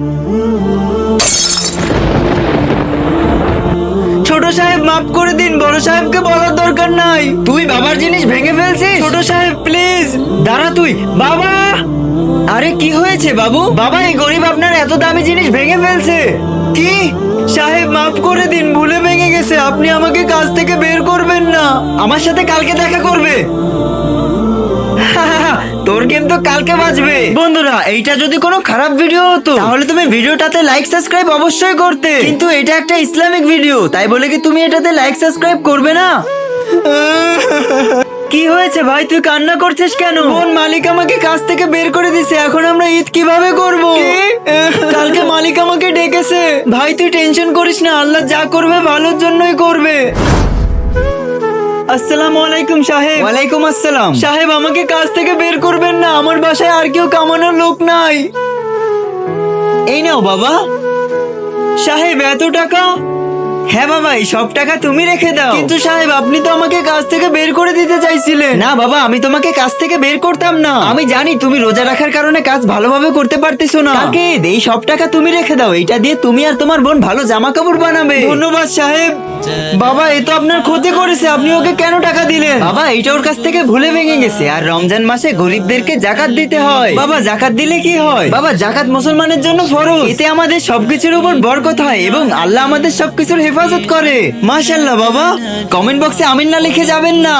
ছোট সাহেব, মাফ করে দিন, বড় সাহেবকে বলার দরকার নাই। তুই বাবার জিনিস ভেঙে ফেলছিস? ছোট সাহেব প্লিজ দাঁড়া তুই। বাবা! আরে, কি হয়েছে বাবু? বাবা, এই গরিব আপনার এত দামি জিনিস ভেঙে ফেলছে। কি? সাহেব, মাফ করে দিন, ভুলে ভেঙে গেছে। আপনি আমাকে কাজ থেকে বের করবেন না। আমার সাথে কালকে দেখা করবে। কিন্তু কালকে বাজবে। বন্ধুরা এইটা যদি কোনো খারাপ ভিডিও হতো তাহলে তুমি ভিডিওটাতে লাইক সাবস্ক্রাইব অবশ্যই করতে। কিন্তু এটা একটা ইসলামিক ভিডিও তাই বলে কি তুমি এটাতে লাইক সাবস্ক্রাইব করবে না? কি হয়েছে ভাই? তুই কান্না করছিস কেন? বোন মালিক আমাকে কাজ থেকে বের করে দিছে এখন আমরা ঈদ কীভাবে করব? কালকে মালিক আমাকে ডেকেছে। ভাই তুই টেনশন করিস না আল্লাহ যা করবে ভালোর জন্যই করবে। আসসালামু আলাইকুম সাহেব। ওয়ালাইকুম আসসালাম। সাহেব আমাকে কাজ থেকে বের করবেন না। আমার বাসায় আর কেউ কামানোর লোক নাই। এই নাও বাবা। সাহেব এত টাকা হ্যাঁ বাবা এই সব টাকা তুমি রেখে দাও। কিন্তু সাহেব আপনি তো আমাকে কাজ থেকে বের করে দিতে চাইছিলেন। না বাবা আমি তোমাকে কাজ থেকে বের করতাম না। আমি জানি তুমি রোজা রাখার কারণে কাজ ভালোভাবে করতে পারতেছো না। কাকে? এই সব টাকা তুমি রেখে দাও। এটা দিয়ে তুমি আর তোমার বোন ভালো জামা কাপড় বানাবে। ধন্যবাদ সাহেব। বাবা এ তো আপনার ক্ষতি করেছে। আপনি ওকে কেন টাকা দিলেন? বাবা এইটা ওর কাছ থেকে ভুলে ভেঙে গেছে। আর রমজান মাসে গরিবদেরকে জাকাত দিতে হয়। বাবা জাকাত দিলে কি হয়? বাবা জাকাত মুসলমানের জন্য ফরজ। এতে আমাদের সবকিছুর উপর বরকত হয় এবং আল্লাহ আমাদের সবকিছুর হেফাজত করে। মাশাল্লাহ বাবা। কমেন্ট বক্সে আমিন না লিখে যাবেন না।